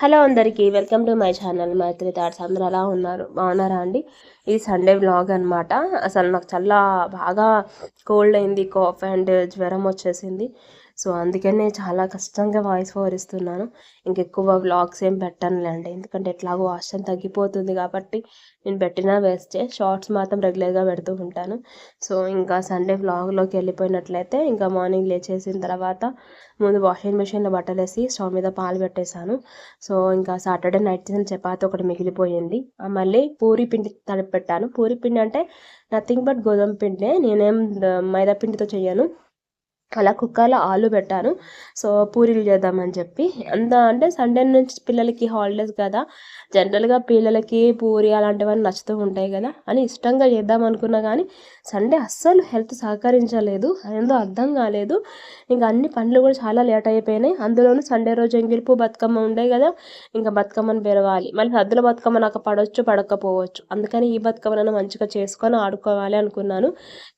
Hello అందరికీ welcome to my channel. Maitri thoughts అందరూ ఎలా ఉన్నారు? బాగున్నారా అండి? ఇది సండే బ్లాగ్ అనమాట అసలు నాకు చాలా బాగా కోల్డ్ అయింది కాఫ్ అండ్ జ్వరం వచ్చేసింది. సో అందుకనే చాలా కష్టంగా వాయిస్ ఓవర్ ఇస్తున్నాను ఇంకెక్కువ వ్లాగ్స్ ఏం పెట్టనులేండి. ఎందుకంటే ఎట్లాగో వాష్టం తగ్గిపోతుంది కాబట్టి నేను పెట్టినా వేస్తే షార్ట్స్ మాత్రం రెగ్యులర్గా పెడుతూ ఉంటాను. సో ఇంకా సండే వ్లాగ్లోకి వెళ్ళిపోయినట్లయితే ఇంకా మార్నింగ్ లేచేసిన తర్వాత ముందు వాషింగ్ మిషన్లో బట్టలు వేసి స్టవ్ మీద పాలు పెట్టేశాను. సో ఇంకా సాటర్డే నైట్ చేసిన చపాతి ఒకటి మిగిలిపోయింది. మళ్ళీ పూరి పిండి తడిపెట్టాను. పూరి పిండి అంటే నథింగ్ బట్ గోధుమ పిండి. నేనేం మైదా పిండితో చేయను అలా కుక్కర్లో ఆలు పెట్టాను. సో పూరీలు చేద్దామని చెప్పి. అంత అంటే సండే నుంచి పిల్లలకి హాలిడేస్ కదా. జనరల్గా పిల్లలకి పూరి అలాంటివన్నీ నచ్చుతూ ఉంటాయి కదా. అని ఇష్టంగా చేద్దాం అనుకున్నా కానీ సండే అస్సలు హెల్త్ సహకరించలేదు. అదేందో అర్థం కాలేదు. ఇంకా అన్ని పనులు కూడా చాలా లేట్ అయిపోయినాయి. అందులోనూ సండే రోజు ఎంగిలిపు బతుకమ్మ ఉండే కదా. ఇంకా బతుకమ్మను పెరవాలి. మళ్ళీ సద్దుల బతుకమ్మ నాకు పడవచ్చు పడకపోవచ్చు. అందుకని ఈ బతుకమ్మను మంచిగా చేసుకొని ఆడుకోవాలి అనుకున్నాను.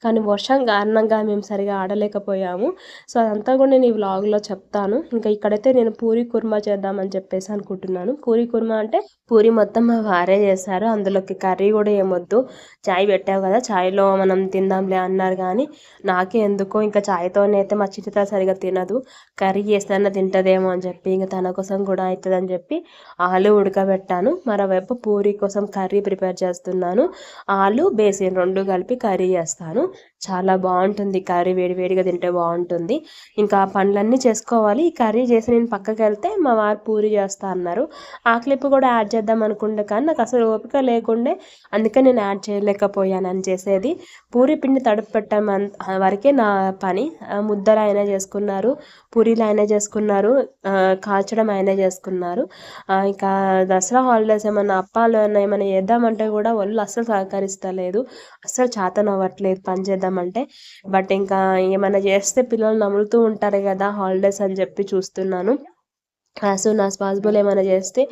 కానీ వర్షం కారణంగా మేము సరిగా ఆడలేకపోయాము. చేద్దాము సో అదంతా కూడా నేను ఈ వ్లాగ్లో చెప్తాను. ఇంకా ఇక్కడైతే నేను పూరి కుర్మా చేద్దామని చెప్పేసి అనుకుంటున్నాను. పూరి కుర్మా అంటే పూరి మొత్తం మా వారే చేశారు అందులోకి కర్రీ కూడా ఏమొద్దు. చాయ్ పెట్టావు కదా చాయ్లో మనం తిందాంలే అన్నారు కానీ నాకే ఎందుకో ఇంకా చాయ్తోనే అయితే మా చిటిత సరిగా తినదు. కర్రీ చేస్తాన తింటదేమో అని చెప్పి ఇంకా తన కోసం కూడా అవుతుందని చెప్పి ఆలు ఉడకబెట్టాను. మరోవైపు పూరి కోసం కర్రీ ప్రిపేర్ చేస్తున్నాను. ఆలు బేసిన్ రెండు కలిపి కర్రీ చేస్తాను. చాలా బాగుంటుంది. కర్రీ వేడి వేడిగా తింటే బాగుంటుంది. ఇంకా పండ్లన్నీ చేసుకోవాలి. ఈ కర్రీ చేసి నేను పక్కకి వెళ్తే మా వారు పూరి చేస్తా అన్నారు. ఆ క్లిప్ కూడా యాడ్ చేద్దాం అనుకుంటే కానీ నాకు అసలు ఓపిక లేకుండే అందుకే నేను యాడ్ చేయలేకపోయాను అని చేసేది. పూరి పిండి తడుపు పెట్టాం వరకే నా పని. ముద్దలు అయినా చేసుకున్నారు. పూరీలు అయినా చేసుకున్నారు. కాల్చడం అయినా చేసుకున్నారు. ఇంకా దసరా హాలిడేస్ ఏమైనా అప్పాలు ఏమైనా చేద్దామంటే కూడా వాళ్ళు అస్సలు సహకరిస్తలేదు. అస్సలు చేతన పని చేద్దాం అంటే బట్ ఇంకా ఏమైనా చేస్తే పిల్లలు నములుతూ ఉంటారు కదా హాలిడేస్ అని చెప్పి చూస్తున్నాను. యాజ్ సూన్ యాజ్ పాసిబుల్ ఏమైనా చేస్తే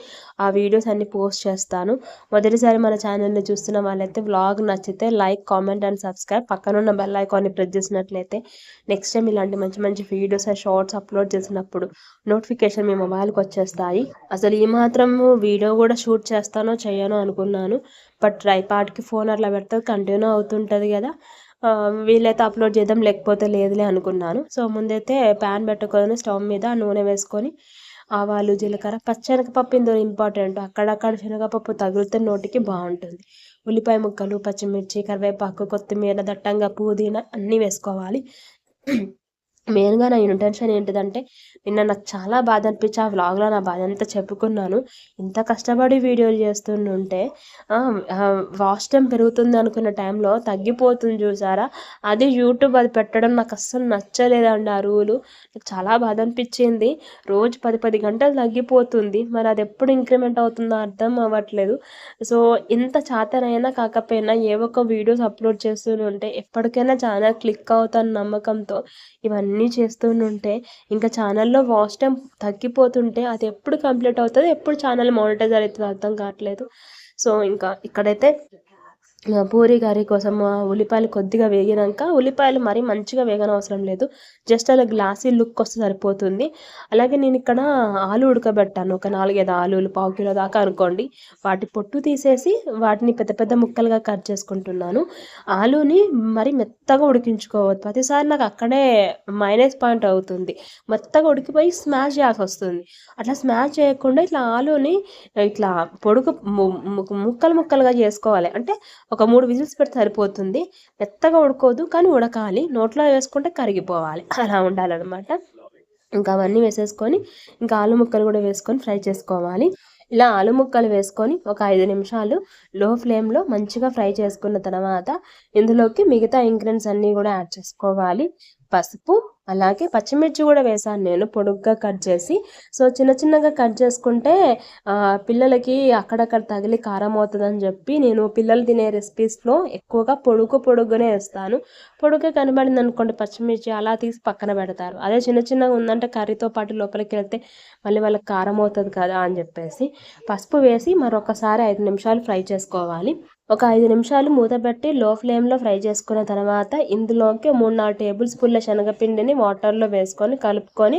ఆ వీడియోస్ అన్ని పోస్ట్ చేస్తాను. మొదటిసారి మన ఛానల్ని చూస్తున్న వాళ్ళైతే వ్లాగ్ నచ్చితే లైక్ కామెంట్ అండ్ సబ్స్క్రైబ్. పక్కనున్న బెల్ ఐకాన్ని ప్రెస్ చేసినట్లయితే నెక్స్ట్ టైం ఇలాంటి మంచి మంచి వీడియోస్ అండ్ షార్ట్స్ అప్లోడ్ చేసినప్పుడు నోటిఫికేషన్ మీ మొబైల్కి వచ్చేస్తాయి. అసలు ఈ మాత్రం వీడియో కూడా షూట్ చేస్తానో చేయనో అనుకున్నాను. బట్ ట్రైపాడ్కి ఫోన్ అట్లా పెడితే కంటిన్యూ అవుతుంటుంది కదా. వీలైతే అప్లోడ్ చేద్దాం లేకపోతే లేదులే అనుకున్నాను. సో ముందైతే ప్యాన్ పెట్టుకొని స్టవ్ మీద నూనె వేసుకొని ఆవాలు జీలకర్ర పచ్చనగపప్పు ఇందులో ఇంపార్టెంట్ అక్కడక్కడ శనగపప్పు తగిలితే నోటికి బాగుంటుంది. ఉల్లిపాయ ముక్కలు పచ్చిమిర్చి కరివేపాకు కొత్తిమీర దట్టంగా పుదీనా అన్నీ వేసుకోవాలి. మెయిన్గా నా ఇంటెన్షన్ ఏంటిదంటే నిన్న నాకు చాలా బాధ అనిపించి ఆ వ్లాగ్లో నా బాధ అంతా చెప్పుకున్నాను. ఇంత కష్టపడి వీడియోలు చేస్తుంటే వాచ్ టైం పెరుగుతుంది అనుకున్న టైంలో తగ్గిపోతుంది చూసారా? అది యూట్యూబ్ అది పెట్టడం నాకు అస్సలు నచ్చలేదండి ఆ రూలు. నాకు చాలా బాధ అనిపించింది రోజు పది పది గంటలు తగ్గిపోతుంది. మరి అది ఎప్పుడు ఇంక్రిమెంట్ అవుతుందో అర్థం అవ్వట్లేదు. సో ఇంత చాతనైనా కాకపోయినా ఏ ఒక్క వీడియోస్ అప్లోడ్ చేస్తుంటే ఎప్పటికైనా ఛానల్ క్లిక్ అవుతాను నమ్మకంతో. ఇవన్నీ అన్నీ చేస్తూనుంటే ఇంకా ఛానల్లో వాచ్ టైం తగ్గిపోతుంటే అది ఎప్పుడు కంప్లీట్ అవుతుంది ఎప్పుడు ఛానల్ మానిటైజ్ అవుతుంది అర్థం కావట్లేదు. సో ఇంకా ఇక్కడైతే పూరి కర్రీ కోసం ఉల్లిపాయలు కొద్దిగా వేగినాక ఉల్లిపాయలు మరీ మంచిగా వేగన అవసరం లేదు. జస్ట్ అలా గ్లాసీ లుక్ వస్తే సరిపోతుంది. అలాగే నేను ఇక్కడ ఆలు ఉడకబెట్టాను. ఒక నాలుగైదు ఆలులు పావు కిలో దాకా అనుకోండి. వాటి పొట్టు తీసేసి వాటిని పెద్ద పెద్ద ముక్కలుగా కట్ చేసుకుంటున్నాను. ఆలుని మరి మెత్తగా ఉడికించుకోవద్దు. ప్రతిసారి నాకు అక్కడే మైనస్ పాయింట్ అవుతుంది. మెత్తగా ఉడికిపోయి స్మాష్ చేయాల్సి వస్తుంది. అట్లా స్మాష్ చేయకుండా ఇట్లా ఆలుని ఇట్లా పొడుగు ముక్కలు ముక్కలుగా చేసుకోవాలి. అంటే ఒక మూడు విజిల్స్ పెడితే సరిపోతుంది. మెత్తగా ఉడకోదు కానీ ఉడకాలి. నోట్లో వేసుకుంటే కరిగిపోవాలి. అలా ఉండాలన్నమాట. ఇంకా అవన్నీ వేసేసుకొని ఇంకా ఆలు ముక్కలు కూడా వేసుకొని ఫ్రై చేసుకోవాలి. ఇలా ఆలు ముక్కలు వేసుకొని ఒక ఐదు నిమిషాలు లో ఫ్లేమ్లో మంచిగా ఫ్రై చేసుకున్న తర్వాత ఇందులోకి మిగతా ఇంగ్రీడియంట్స్ అన్నీ కూడా యాడ్ చేసుకోవాలి. పసుపు అలాగే పచ్చిమిర్చి కూడా వేసాను నేను పొడుగ్గా కట్ చేసి. సో చిన్న చిన్నగా కట్ చేసుకుంటే పిల్లలకి అక్కడక్కడ తగిలి కారం అవుతుందని చెప్పి నేను పిల్లలు తినే రెసిపీస్లో ఎక్కువగా పొడుగు పొడుగునే వేస్తాను. పొడుగ్గా కనబడింది అనుకోండి పచ్చిమిర్చి అలా తీసి పక్కన పెడతారు. అదే చిన్న చిన్నగా ఉందంటే కర్రీతో పాటు లోపలికి వెళ్తే మళ్ళీ వాళ్ళకి కారం అవుతుంది కదా అని చెప్పేసి. పసుపు వేసి మరొకసారి ఐదు నిమిషాలు ఫ్రై చేసుకోవాలి. ఒక ఐదు నిమిషాలు మూత పెట్టి లో ఫ్లేమ్లో ఫ్రై చేసుకున్న తర్వాత ఇందులోకి మూడు నాలుగు టేబుల్ స్పూన్ల శనగపిండిని వాటర్లో వేసుకొని కలుపుకొని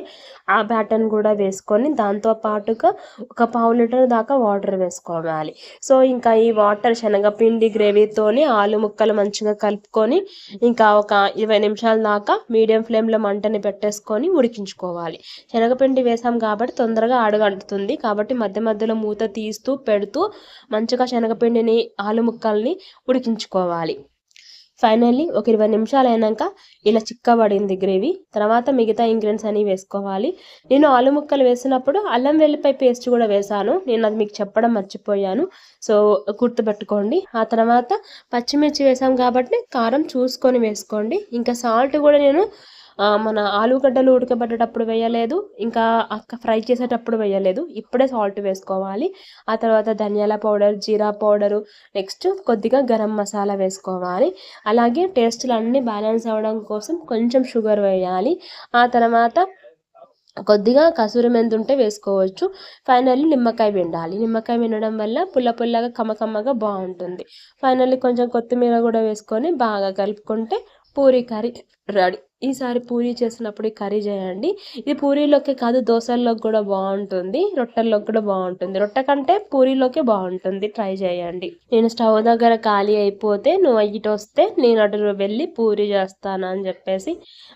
ఆ బ్యాటర్ని కూడా వేసుకొని దాంతో పాటుగా ఒక పావు లీటర్ దాకా వాటర్ వేసుకోవాలి. సో ఇంకా ఈ వాటర్ శనగపిండి గ్రేవీతోని ఆలు ముక్కలు మంచిగా కలుపుకొని ఇంకా ఒక ఇరవై నిమిషాల దాకా మీడియం ఫ్లేమ్లో మంటని పెట్టేసుకొని ఉడికించుకోవాలి. శనగపిండి వేసాం కాబట్టి తొందరగా అడుగంటుతుంది కాబట్టి మధ్య మధ్యలో మూత తీస్తూ పెడుతూ మంచిగా శనగపిండిని ఆలు ముక్కల్ని ఉడికించుకోవాలి. ఫైనల్లీ ఒక ఇరవై నిమిషాలు అయినాక ఇలా చిక్కబడింది గ్రేవీ తర్వాత మిగతా ఇంగ్రీడియంట్స్ అన్నీ వేసుకోవాలి. నేను ఆలు ముక్కలు వేసినప్పుడు అల్లం వెల్లిపాయ పేస్ట్ కూడా వేసాను నేను అది మీకు చెప్పడం మర్చిపోయాను. సో గుర్తుపెట్టుకోండి. ఆ తర్వాత పచ్చిమిర్చి వేసాం కాబట్టి కారం చూసుకొని వేసుకోండి. ఇంకా సాల్ట్ కూడా నేను మన ఆలుగడ్డలు ఉడకబెట్టేటప్పుడు వేయలేదు ఇంకా అక్క ఫ్రై చేసేటప్పుడు వేయలేదు. ఇప్పుడే సాల్ట్ వేసుకోవాలి. ఆ తర్వాత ధనియాల పౌడర్ జీరా పౌడరు నెక్స్ట్ కొద్దిగా గరం మసాలా వేసుకోవాలి. అలాగే టేస్ట్లు అన్నీ బ్యాలెన్స్ అవ్వడం కోసం కొంచెం షుగర్ వేయాలి. ఆ తర్వాత కొద్దిగా కసూరి మెంతి ఉంటే వేసుకోవచ్చు. ఫైనల్లీ నిమ్మకాయ పిండాలి. నిమ్మకాయ పిండడం వల్ల పుల్ల పుల్లగా కమ్మకమ్మగా బాగుంటుంది. ఫైనల్లీ కొంచెం కొత్తిమీర కూడా వేసుకొని బాగా కలుపుకుంటే పూరి కర్రీ రెడీ. ఈసారి పూరీ చేసినప్పుడు ఈ కర్రీ చేయండి. ఇది పూరీలోకి కాదు దోశల్లోకి కూడా బాగుంటుంది రొట్టెల్లోకి కూడా బాగుంటుంది. రొట్టె కంటే పూరీలోకే బాగుంటుంది. ట్రై చేయండి. నేను స్టవ్ దగ్గర ఖాళీ అయిపోతే నువ్వు ఇటు వస్తే నేను అటు వెళ్ళి పూరీ చేస్తాను అని చెప్పేసి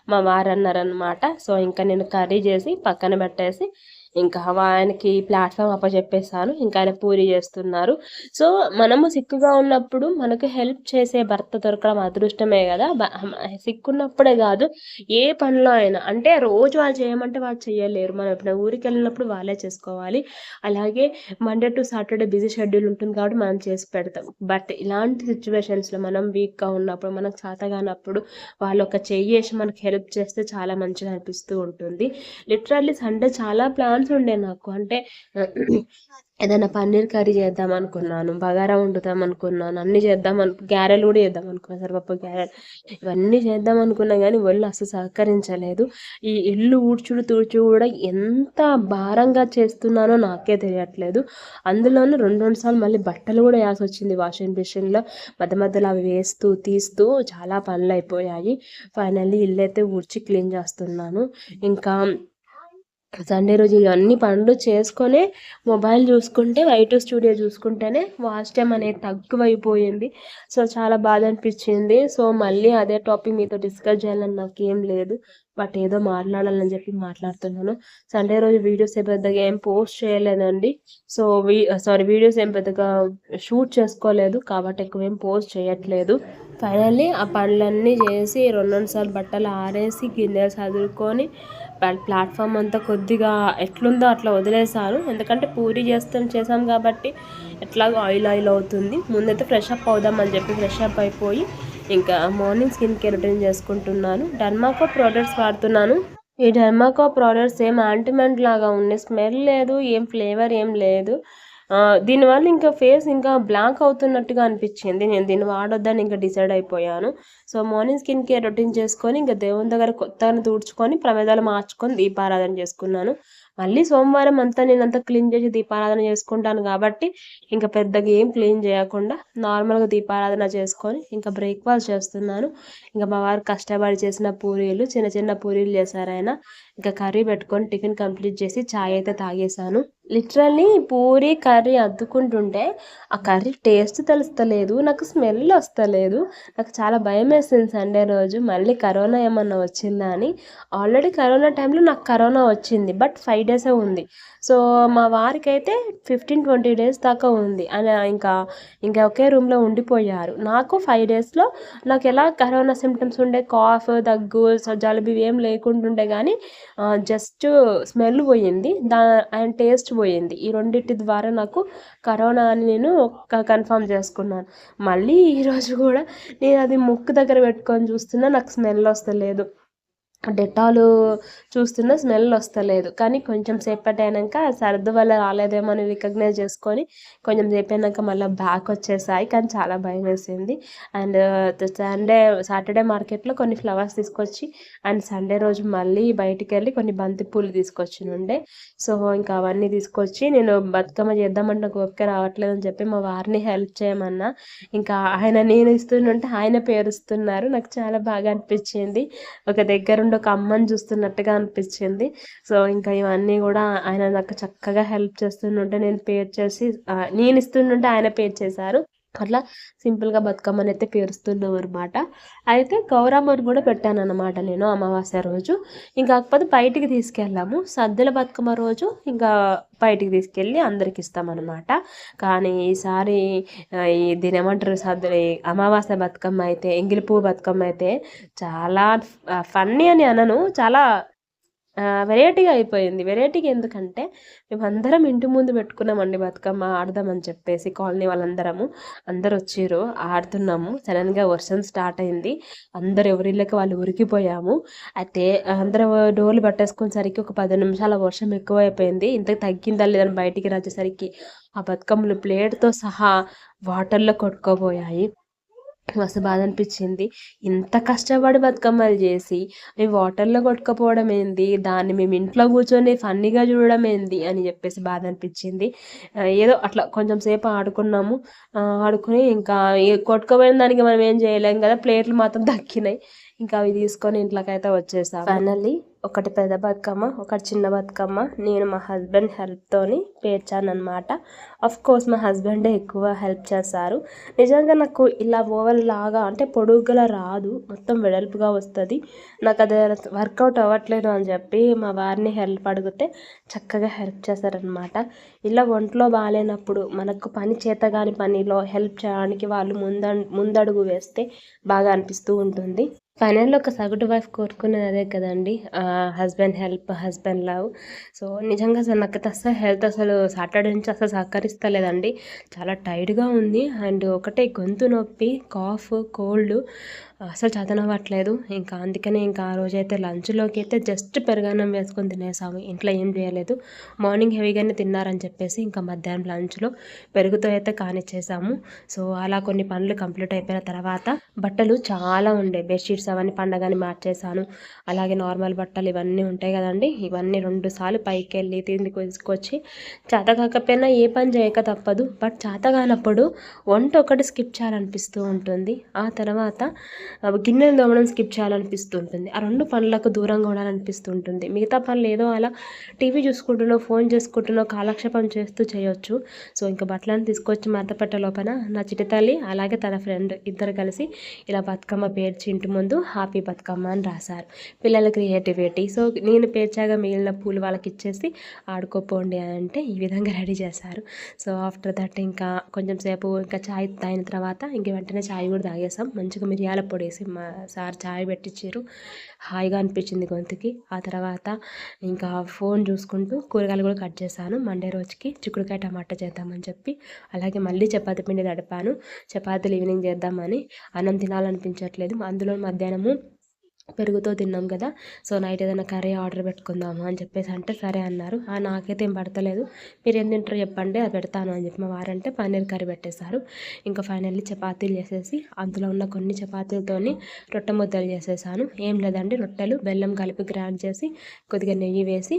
మా వారు అన్నారనమాట సో ఇంకా నేను కర్రీ చేసి పక్కన పెట్టేసి ఇంకా ఆయనకి ప్లాట్ఫామ్ అప్పచెప్పేసాను ఇంకా ఆయన పూరి చేస్తున్నారు. సో మనము సిక్కుగా ఉన్నప్పుడు మనకు హెల్ప్ చేసే భర్త దొరకడం అదృష్టమే కదా. సిక్కున్నప్పుడే కాదు ఏ పనిలో అయినా అంటే రోజు వాళ్ళు చేయమంటే వాళ్ళు చేయలేరు. మనం ఎప్పుడైనా ఊరికి వెళ్ళినప్పుడు వాళ్ళే చేసుకోవాలి. అలాగే Monday to Saturday busy schedule ఉంటుంది కాబట్టి మనం చేసి పెడతాం. బట్ ఇలాంటి సిచ్యువేషన్స్లో మనం వీక్గా ఉన్నప్పుడు మనకు కానప్పుడు వాళ్ళు ఒక చెయ్యేసి మనకు హెల్ప్ చేస్తే చాలా మంచిగా అనిపిస్తూ ఉంటుంది. లిటరల్లీ సండే చాలా ప్లాన్స్ ఛాన్స్ ఉండే నాకు. అంటే ఏదైనా పన్నీర్ కర్రీ చేద్దాం అనుకున్నాను బగారా వండుతాం అనుకున్నాను అన్నీ చేద్దాం అను గ్యారెలు కూడా చేద్దాం అనుకున్నాను సరిపప్పు గ్యారెలు ఇవన్నీ చేద్దాం అనుకున్నా కానీ ఒళ్ళు అసలు సహకరించలేదు. ఈ ఇల్లు ఊడ్చుడు తూడ్చు కూడా ఎంత భారంగా చేస్తున్నానో నాకే తెలియట్లేదు. అందులోనూ రెండు రెండు సార్లు మళ్ళీ బట్టలు కూడా వేయాల్సి వచ్చింది వాషింగ్ మిషన్లో. మధ్య మధ్యలో అవి వేస్తూ తీస్తూ చాలా పనులు అయిపోయాయి. ఫైనల్లీ ఇల్లు అయితే ఊడ్చి క్లీన్ చేస్తున్నాను. ఇంకా సండే రోజు ఇవన్నీ పనులు చేసుకొని మొబైల్ చూసుకుంటే వైట్ స్టూడియో చూసుకుంటేనే వాచ్ టైం అనేది తక్కువైపోయింది. సో చాలా బాధ అనిపించింది. సో మళ్ళీ అదే టాపిక్ మీతో డిస్కస్ చేయాలని నాకు ఏం లేదు. బట్ ఏదో మాట్లాడాలని చెప్పి మాట్లాడుతున్నాను. సండే రోజు వీడియోస్ ఏ పెద్దగా ఏం పోస్ట్ చేయలేదండి. సో వీ సారీ వీడియోస్ ఏం పెద్దగా షూట్ చేసుకోలేదు. కాబట్టి ఎక్కువ ఏం పోస్ట్ చేయట్లేదు. ఫైనల్లీ ఆ పనులన్నీ చేసి రెండు రెండు సార్లు బట్టలు ఆరేసి గిన్నెలు చదువుకొని ప్లాట్ఫామ్ అంతా కొద్దిగా ఎట్లుందో అట్లా వదిలేసారు ఎందుకంటే పూరి చేస్తాం చేసాం కాబట్టి ఎట్లాగో ఆయిల్ ఆయిల్ అవుతుంది. ముందైతే ఫ్రెష్ అప్ అవుదాం అని చెప్పి ఫ్రెష్ అప్ అయిపోయి ఇంకా మార్నింగ్ స్కిన్ కేర్ రొటీన్ చేసుకుంటున్నాను. డర్మాకో ప్రోడక్ట్స్ వాడుతున్నాను. ఈ డర్మాకో ప్రోడక్ట్స్ ఏం యాంటిమెంట్ లాగా ఉన్నాయి స్మెల్ లేదు ఏం ఫ్లేవర్ ఏం లేదు. దీనివల్ల ఇంకా ఫేస్ ఇంకా బ్లాక్ అవుతున్నట్టుగా అనిపించింది. నేను దీన్ని వాడొద్దని ఇంకా డిసైడ్ అయిపోయాను. So morning skin care routine చేసుకొని ఇంకా దేవుని దగ్గర కొత్తగా తుడుచుకొని ప్రమేదాలు మార్చుకొని దీపారాధన చేసుకున్నాను. మళ్ళీ సోమవారం అంతా నేను అంతా క్లీన్ చేసి దీపారాధన చేసుకుంటాను కాబట్టి ఇంకా పెద్దగా ఏం క్లీన్ చేయకుండా నార్మల్గా దీపారాధన చేసుకొని ఇంకా బ్రేక్ఫాస్ట్ చేస్తున్నాను. ఇంకా మా వారు కష్టపడి చేసిన పూరీలు చిన్న చిన్న పూరీలు చేశారు ఆయన. ఇంకా కర్రీ పెట్టుకొని టిఫిన్ కంప్లీట్ చేసి ఛాయ్ అయితే తాగేశాను. లిటరల్లీ పూరి కర్రీ అద్దుకుంటుంటే ఆ కర్రీ టేస్ట్ తెలుస్తలేదు నాకు స్మెల్ వస్తలేదు. నాకు చాలా భయం వేసింది సండే రోజు మళ్ళీ కరోనా ఏమన్నా వచ్చిందా అని. ఆల్రెడీ కరోనా టైంలో నాకు కరోనా వచ్చింది బట్ ఫైవ్ డేసే ఉంది. సో మా వారికి అయితే ఫిఫ్టీన్ ట్వంటీ డేస్ దాకా ఉంది. అని ఇంకా ఇంకా ఒకే రూమ్లో ఉండిపోయారు. నాకు ఫైవ్ డేస్లో నాకు ఎలా కరోనా సిమ్టమ్స్ ఉండే కాఫ్ దగ్గు జలుబు ఏం లేకుండా ఉండే కానీ జస్ట్ స్మెల్ పోయింది. దా అండ్ టేస్ట్ పోయింది. ఈ రెండింటి ద్వారా నాకు కరోనా అని నేను కన్ఫర్మ్ చేసుకున్నాను. మళ్ళీ ఈరోజు కూడా నేను అది ముక్కు దగ్గర పెట్టుకొని చూస్తున్నా నాకు స్మెల్ వస్తలేదు. డెటాలు చూస్తున్న స్మెల్ వస్తలేదు. కానీ కొంచెం సేపటి అయినాక సర్దు వల్ల రాలేదేమో అని రికగ్నైజ్ చేసుకొని కొంచెం సేపు అయినాక మళ్ళీ బ్యాక్ వచ్చేసాయి. కానీ చాలా భయం వేసింది. అండ్ సండే సాటర్డే మార్కెట్లో కొన్ని ఫ్లవర్స్ తీసుకొచ్చి అండ్ సండే రోజు మళ్ళీ బయటికి వెళ్ళి కొన్ని బంతి పూలు తీసుకొచ్చి ఉండే సో ఇంకా అవన్నీ తీసుకొచ్చి నేను బతుకమ్మ చేద్దామంటే నాకు ఓపిక రావట్లేదు అని చెప్పి మా వారిని హెల్ప్ చేయమన్నా. ఇంకా ఆయన నేను ఇస్తుంటే ఆయన పేరుస్తున్నారు. నాకు చాలా బాగా అనిపించింది. ఒక దగ్గరుండి ఒక అమ్మని చూస్తున్నట్టుగా అనిపించింది. సో ఇంకా ఇవన్నీ కూడా ఆయన నాకు చక్కగా హెల్ప్ చేస్తుంటే నేను పేర్ చేసి నేను ఇస్తుంటే ఆయన పేర్ చేశారు. అట్లా సింపుల్గా బతుకమ్మని అయితే పేరుస్తున్నాం అనమాట అయితే గౌరమ్మని కూడా పెట్టాను అనమాట నేను అమావాస్య రోజు. ఇంకా కాకపోతే బయటికి తీసుకెళ్ళాము. సద్దుల బతుకమ్మ రోజు ఇంకా బయటికి తీసుకెళ్ళి అందరికి ఇస్తామన్నమాట. కానీ ఈసారి ఈ దీని ఏమంటారు సద్దుల అమావాస్య బతుకమ్మ అయితే ఎంగిలి పువ్వు బతుకమ్మ అయితే చాలా ఫన్నీ అని అనను. చాలా వెరైటీగా అయిపోయింది. వెరైటీగా ఎందుకంటే మేమందరం ఇంటి ముందు పెట్టుకున్నామండి బతుకమ్మ ఆడదామని చెప్పేసి కాలనీ వాళ్ళందరము. అందరు వచ్చిర్రు ఆడుతున్నాము సడన్గా వర్షం స్టార్ట్ అయింది. అందరు ఎవరిళ్ళకి వాళ్ళు ఉరికిపోయాము. అయితే అందరూ డోర్లు పట్టేసుకునేసరికి ఒక పది నిమిషాల వర్షం ఎక్కువైపోయింది. ఇంత తగ్గిందా లేదని బయటికి రాచేసరికి ఆ బతుకమ్మలు ప్లేట్తో సహా వాటర్లో కొట్టుకోబోయాయి మస్తు బాధ అనిపించింది ఇంత కష్టపడి బతుకమ్మలు చేసి అవి వాటర్లో కొట్టుకపోవడం ఏంది? దాన్ని మేము ఇంట్లో కూర్చొని ఫన్నీగా చూడడం ఏంది? అని చెప్పేసి బాధ అనిపించింది ఏదో అట్లా కొంచెం సేపు ఆడుకున్నాము. ఆడుకుని ఇంకా కొట్టుకుపోయిన దానికి మనం ఏం చేయలేం కదా? ప్లేట్లు మాత్రం దక్కినాయి. ఇంకా అవి తీసుకొని ఇంట్లోకైతే వచ్చేసాం ఫైనల్లీ ఒకటి పెద్ద బతుకమ్మ ఒకటి చిన్న బతుకమ్మ. నేను మా హస్బెండ్ హెల్ప్తోని పేర్చాను అనమాట అఫ్ కోర్స్ మా హస్బెండే ఎక్కువ హెల్ప్ చేస్తారు. నిజంగా నాకు ఇలా ఓవర్ లాగా అంటే పొడుగులా రాదు. మొత్తం వెడల్పుగా వస్తుంది. నాకు అది వర్కౌట్ అవ్వట్లేదు అని చెప్పి మా వారిని హెల్ప్ అడిగితే చక్కగా హెల్ప్ చేశారనమాట ఇలా ఒంట్లో బాగాలేనప్పుడు మనకు పని చేతగాని పనిలో హెల్ప్ చేయడానికి వాళ్ళు ముంద ముందడుగు వేస్తే బాగా అనిపిస్తూ ఉంటుంది. ఫైనల్లో ఒక సగటు వైఫ్ కోరుకునేది అదే కదండి. Husband help husband love. So నిజంగా అసలు నాకు అసలు హెల్త్ అసలు సాటర్డే నుంచి అసలు సహకరిస్తలేదండి. చాలా టైర్డ్గా ఉంది. అండ్ ఒకటే గొంతు నొప్పి కాఫ్ కోల్డ్. అసలు చదనవ్వట్లేదు. ఇంకా అందుకనే ఇంకా ఆ రోజైతే లంచ్లోకి అయితే జస్ట్ పెరుగన్నం వేసుకొని తినేసాము. ఇంట్లో ఏం చేయలేదు. మార్నింగ్ హెవీగానే తిన్నారని చెప్పేసి ఇంకా మధ్యాహ్నం లంచ్లో పెరుగుతో అయితే కానిచ్చేసాము. సో అలా కొన్ని పనులు కంప్లీట్ అయిపోయిన తర్వాత బట్టలు చాలా ఉండే. బెడ్షీట్స్ అవన్నీ పండగని మార్చేసాను అలాగే నార్మల్ బట్టలు ఇవన్నీ ఉంటాయి కదండి. ఇవన్నీ రెండు సార్లు పైకి వెళ్ళి తిండి తీసుకొచ్చి చేత కాకపోయినా ఏ పని చేయక తప్పదు. బట్ చేత కానప్పుడు వంట ఒకటి స్కిప్ చేయాలనిపిస్తూ ఉంటుంది. ఆ తర్వాత గిన్నెలు తోమడం స్కిప్ చేయాలనిపిస్తుంటుంది. ఆ రెండు పనులకు దూరంగా ఉండాలనిపిస్తుంటుంది. మిగతా పనులు ఏదో అలా టీవీ చూసుకుంటున్నో ఫోన్ చేసుకుంటున్నో కాలక్షేపం చేస్తూ చేయొచ్చు. సో ఇంకా బట్టలను తీసుకొచ్చి మడతపెట్ట లోపల నా చిటితల్లి అలాగే తన ఫ్రెండ్ ఇద్దరు కలిసి ఇలా బతుకమ్మ పేర్చి ఇంటి ముందు హ్యాపీ బతుకమ్మ అని రాశారు. పిల్లల క్రియేటివిటీ. సో నేను పేర్చాగా మిగిలిన పూలు వాళ్ళకి ఇచ్చేసి ఆడుకోపోండి అని అంటే ఈ విధంగా రెడీ చేశారు. సో ఆఫ్టర్ దట్ ఇంకా కొంచెం సేపు ఇంకా చాయ్ తాగిన తర్వాత ఇంక వెంటనే చాయ్ కూడా తాగేసాం మంచిగా మిరియాల పొడి వేసి మా సార్ చాయ్ పెట్టించారు హాయిగా అనిపించింది గొంతుకి. ఆ తర్వాత ఇంకా ఫోన్ చూసుకుంటూ కూరగాయలు కూడా కట్ చేశాను. మండే రోజుకి చిక్కుడుకాయ టమాటా చేద్దామని చెప్పి అలాగే మళ్ళీ చపాతి పిండి తడిపాను. చపాతీలు ఈవినింగ్ చేద్దామని అన్నం తినాలనిపించట్లేదు. అందులో మధ్యాహ్నము పెరుగుతో తిన్నాం కదా. సో నైట్ ఏదైనా కర్రీ ఆర్డర్ పెట్టుకుందాము అని చెప్పేసి అంటే సరే అన్నారు. నాకైతే ఏం పడతలేదు. మీరు ఏం తింటారో చెప్పండి అది పెడతాను అని చెప్పి మా వారంటే పన్నీర్ కర్రీ పెట్టేశారు. ఇంకా ఫైనల్లీ చపాతీలు చేసేసి అందులో ఉన్న కొన్ని చపాతీలతోని రొట్టె ముద్దలు చేసేసాను. ఏం లేదండి రొట్టెలు బెల్లం కలిపి గ్రైండ్ చేసి కొద్దిగా నెయ్యి వేసి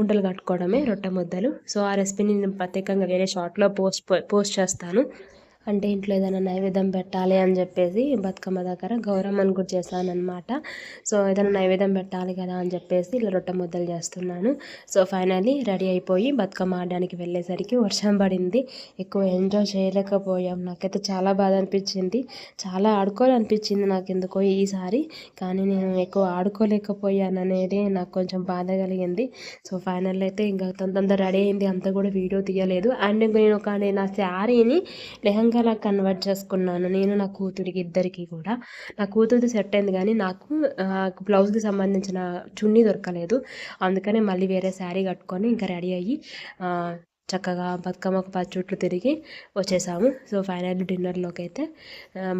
ఉండలు కట్టుకోవడమే రొట్టె ముద్దలు. సో ఆ రెసిపీని నేను ప్రత్యేకంగా వేరే షార్ట్లో పోస్ట్ పోస్ట్ చేస్తాను. అంటే ఇంట్లో ఏదైనా నైవేద్యం పెట్టాలి అని చెప్పేసి బతుకమ్మ దగ్గర గౌరమ్మను కూడా చేశానమాట సో ఏదైనా నైవేద్యం పెట్టాలి కదా అని చెప్పేసి ఇలా రొట్టె ముద్దలు చేస్తున్నాను. సో ఫైనల్లీ రెడీ అయిపోయి బతుకమ్మ ఆడడానికి వెళ్ళేసరికి వర్షం పడింది. ఎక్కువ ఎంజాయ్ చేయలేకపోయాం. నాకైతే చాలా బాధ అనిపించింది. చాలా ఆడుకోవాలనిపించింది నాకు ఎందుకో ఈసారి. కానీ నేను ఎక్కువ ఆడుకోలేకపోయాను అనేది నాకు కొంచెం బాధ కలిగింది. సో ఫైనల్ అయితే ఇంకా తొందర రెడీ అయింది. అంతా కూడా వీడియో తీయలేదు. అండ్ నేను ఒక నా శారీని లెహంగా అలా కన్వర్ట్ చేసుకున్నాను. నేను నా కూతురికి ఇద్దరికి కూడా. నా కూతురిది సెట్ అయింది కానీ నాకు బ్లౌజ్కి సంబంధించిన చున్నీ దొరకలేదు. అందుకనే మళ్ళీ వేరే శారీ కట్టుకొని ఇంకా రెడీ అయ్యి చక్కగా బతుకమ్మకు పది చుట్లు తిరిగి వచ్చేసాము. సో ఫైనల్ డిన్నర్లోకి అయితే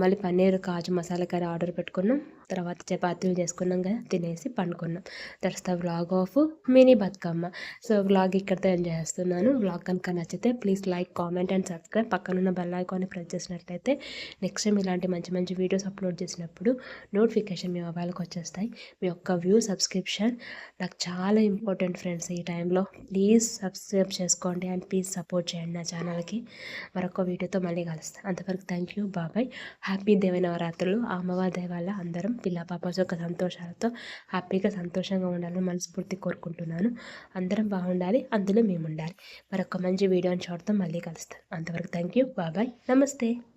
మళ్ళీ పన్నీర్ కాజు మసాలా కర్రీ ఆర్డర్ పెట్టుకున్నాం. తర్వాత చపాతీలు చేసుకున్నాం కదా తినేసి పండుకున్నాం. That's the vlog of mini Bathukamma. So vlog ఇక్కడితో ఎంజాయ్ చేస్తున్నాను. వ్లాగ్ కనుక నచ్చితే please like comment and subscribe పక్కనున్న బెల్ ఐకాన్ని ప్రెస్ చేసినట్లయితే నెక్స్ట్ టైం ఇలాంటి మంచి మంచి వీడియోస్ అప్లోడ్ చేసినప్పుడు నోటిఫికేషన్ మీ మొబైల్కి వచ్చేస్తాయి. మీ యొక్క వ్యూ సబ్స్క్రిప్షన్ నాకు చాలా ఇంపార్టెంట్ ఫ్రెండ్స్ ఈ టైంలో ప్లీజ్ సబ్స్క్రైబ్ చేసుకోండి అండ్ ప్లీజ్ సపోర్ట్ చేయండి నా ఛానల్కి మరొక వీడియోతో మళ్ళీ కలుస్తాను అంతవరకు థ్యాంక్ యూ బాబాయ్ హ్యాపీ దేవనవరాత్రులు. అమ్మవారి దేవాల అందరం పిల్ల పాపస్ యొక్క సంతోషాలతో హ్యాపీగా సంతోషంగా ఉండాలని మనస్ఫూర్తి కోరుకుంటున్నాను. అందరం బాగుండాలి అందులో మేము ఉండాలి మరొక మంచి వీడియోని చూడటం మళ్ళీ కలుస్తాను. అంతవరకు థ్యాంక్ యూ బాబాయ్ నమస్తే.